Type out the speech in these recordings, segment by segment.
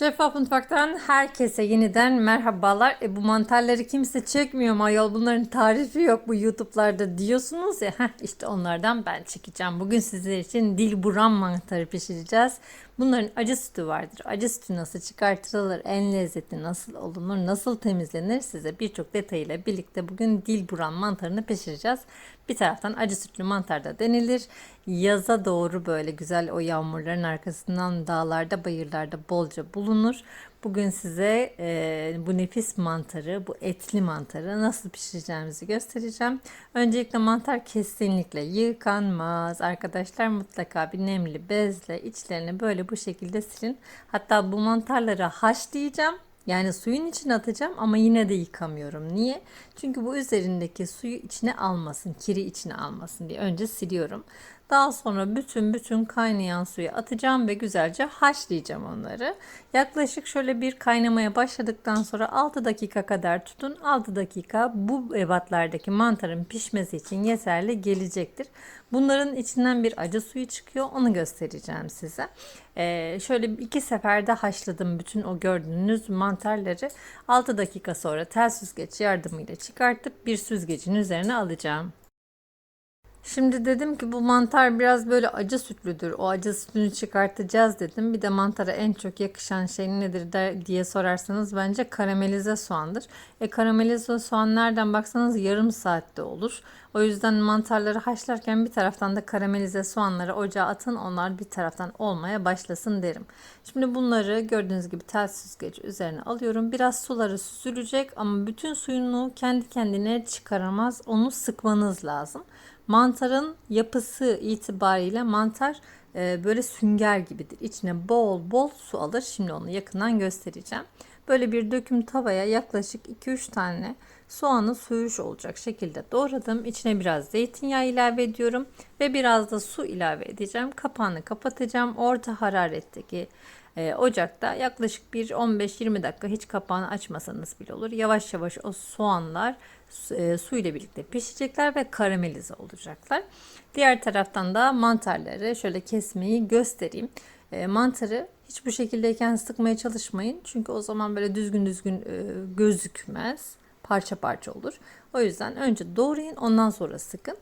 Şeffaf Mutfak'tan herkese yeniden merhabalar. E, bu mantarları kimse çekmiyor mu ayol? Bunların tarifi yok bu YouTube'larda diyorsunuz ya. Heh, işte onlardan ben çekeceğim. Bugün sizler için dil buram mantarı pişireceğiz. Bunların acı sütü vardır. Acı sütü nasıl çıkartılır, en lezzetli nasıl olunur, nasıl temizlenir size birçok detayıyla birlikte bugün dil buram mantarını pişireceğiz. Bir taraftan acı sütlü mantar da denilir. Yaza doğru böyle güzel o yağmurların arkasından dağlarda, bayırlarda bolca bulunur. Bugün size e, bu nefis mantarı, bu etli mantarı nasıl pişireceğimizi göstereceğim. Öncelikle mantar kesinlikle yıkanmaz. Arkadaşlar mutlaka bir nemli bezle içlerini böyle bu şekilde silin. Hatta bu mantarları haşlayacağım. Yani suyun içine atacağım ama yine de yıkamıyorum. Niye? Çünkü bu üzerindeki suyu içine almasın, kiri içine almasın diye önce siliyorum. Daha sonra bütün bütün kaynayan suyu atacağım ve güzelce haşlayacağım onları. Yaklaşık şöyle bir kaynamaya başladıktan sonra 6 dakika kadar tutun. 6 dakika bu ebatlardaki mantarın pişmesi için yeterli gelecektir. Bunların içinden bir acı suyu çıkıyor. Onu göstereceğim size. Ee, şöyle iki seferde haşladım bütün o gördüğünüz mantarları. 6 dakika sonra tel süzgeç yardımıyla çıkartıp bir süzgecin üzerine alacağım. Şimdi dedim ki bu mantar biraz böyle acı sütlüdür. O acı sütünü çıkartacağız dedim. Bir de mantara en çok yakışan şey nedir der, diye sorarsanız bence karamelize soğandır. E karamelize soğan nereden baksanız yarım saatte olur. O yüzden mantarları haşlarken bir taraftan da karamelize soğanları ocağa atın. Onlar bir taraftan olmaya başlasın derim. Şimdi bunları gördüğünüz gibi tel süzgeç üzerine alıyorum. Biraz suları süzülecek ama bütün suyunu kendi kendine çıkaramaz. Onu sıkmanız lazım. Mantarın yapısı itibariyle mantar e, böyle sünger gibidir. İçine bol bol su alır. Şimdi onu yakından göstereceğim. Böyle bir döküm tavaya yaklaşık 2-3 tane soğanı suyuş olacak şekilde doğradım. İçine biraz zeytinyağı ilave ediyorum ve biraz da su ilave edeceğim. Kapağını kapatacağım. Orta hararetteki e, ocakta yaklaşık bir 15-20 dakika hiç kapağını açmasanız bile olur. Yavaş yavaş o soğanlar su ile birlikte pişecekler ve karamelize olacaklar. Diğer taraftan da mantarları şöyle kesmeyi göstereyim. E, mantarı hiç bu şekildeyken sıkmaya çalışmayın. Çünkü o zaman böyle düzgün düzgün e, gözükmez. Parça parça olur. O yüzden önce doğrayın ondan sonra sıkın.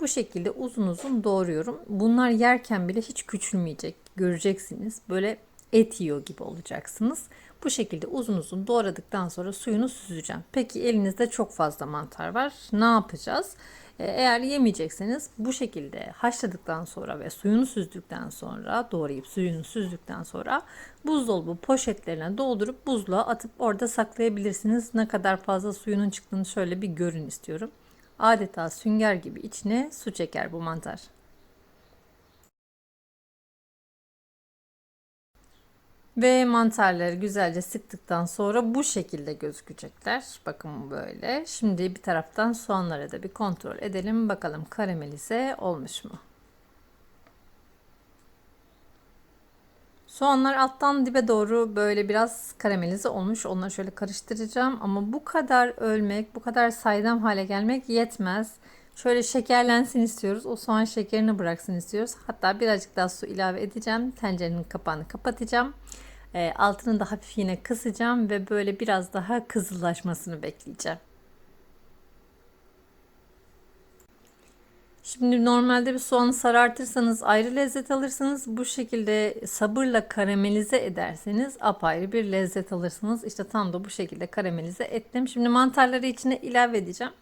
Bu şekilde uzun uzun doğruyorum. Bunlar yerken bile hiç küçülmeyecek. Göreceksiniz. Böyle et yiyor gibi olacaksınız. Bu şekilde uzun uzun doğradıktan sonra suyunu süzeceğim. Peki elinizde çok fazla mantar var. Ne yapacağız? Ee, eğer yemeyecekseniz bu şekilde haşladıktan sonra ve suyunu süzdükten sonra doğrayıp suyunu süzdükten sonra buzdolabı poşetlerine doldurup buzluğa atıp orada saklayabilirsiniz. Ne kadar fazla suyunun çıktığını şöyle bir görün istiyorum. Adeta sünger gibi içine su çeker bu mantar. Ve mantarları güzelce sıktıktan sonra bu şekilde gözükecekler. Bakın böyle. Şimdi bir taraftan soğanları da bir kontrol edelim. Bakalım karamelize olmuş mu? Soğanlar alttan dibe doğru böyle biraz karamelize olmuş. Onları şöyle karıştıracağım. Ama bu kadar ölmek, bu kadar saydam hale gelmek yetmez. Şöyle şekerlensin istiyoruz. O soğan şekerini bıraksın istiyoruz. Hatta birazcık daha su ilave edeceğim. Tencerenin kapağını kapatacağım. E, altını da hafif yine kısacağım ve böyle biraz daha kızıllaşmasını bekleyeceğim. Şimdi normalde bir soğanı sarartırsanız ayrı lezzet alırsınız. Bu şekilde sabırla karamelize ederseniz apayrı bir lezzet alırsınız. İşte tam da bu şekilde karamelize ettim. Şimdi mantarları içine ilave edeceğim.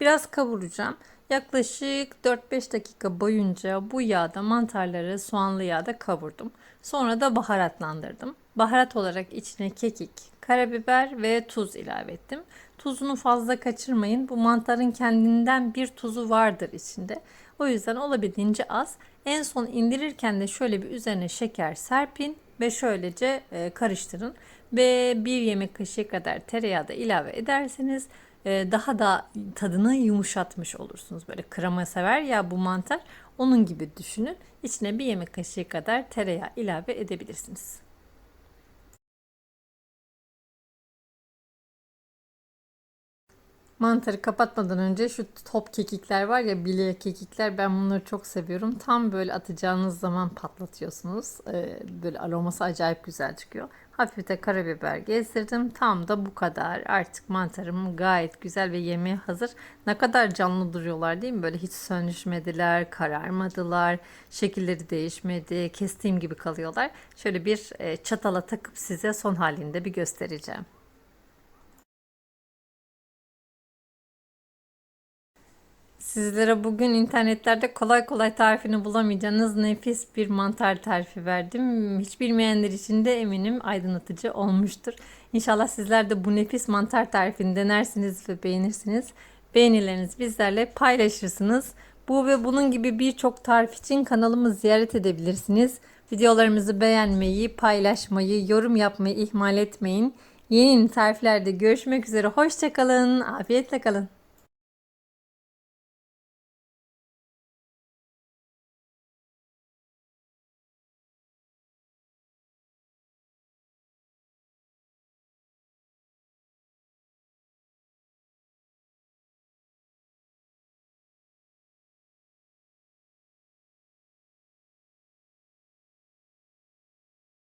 Biraz kavuracağım. Yaklaşık 4-5 dakika boyunca bu yağda mantarları soğanlı yağda kavurdum. Sonra da baharatlandırdım. Baharat olarak içine kekik, karabiber ve tuz ilave ettim. Tuzunu fazla kaçırmayın. Bu mantarın kendinden bir tuzu vardır içinde. O yüzden olabildiğince az. En son indirirken de şöyle bir üzerine şeker serpin ve şöylece e, karıştırın. Ve bir yemek kaşığı kadar tereyağı da ilave ederseniz daha da tadını yumuşatmış olursunuz. Böyle krema sever ya bu mantar. Onun gibi düşünün. İçine bir yemek kaşığı kadar tereyağı ilave edebilirsiniz. Mantarı kapatmadan önce şu top kekikler var ya bileğe kekikler ben bunları çok seviyorum. Tam böyle atacağınız zaman patlatıyorsunuz. Ee, böyle aroması acayip güzel çıkıyor. Hafif de karabiber gezdirdim. Tam da bu kadar. Artık mantarım gayet güzel ve yemeğe hazır. Ne kadar canlı duruyorlar değil mi? Böyle hiç sönüşmediler, kararmadılar, şekilleri değişmedi, kestiğim gibi kalıyorlar. Şöyle bir e, çatala takıp size son halinde bir göstereceğim. Sizlere bugün internetlerde kolay kolay tarifini bulamayacağınız nefis bir mantar tarifi verdim. Hiç bilmeyenler için de eminim aydınlatıcı olmuştur. İnşallah sizler de bu nefis mantar tarifini denersiniz ve beğenirsiniz. Beğenilerinizi bizlerle paylaşırsınız. Bu ve bunun gibi birçok tarif için kanalımı ziyaret edebilirsiniz. Videolarımızı beğenmeyi, paylaşmayı, yorum yapmayı ihmal etmeyin. Yeni tariflerde görüşmek üzere. Hoşçakalın. Afiyetle kalın.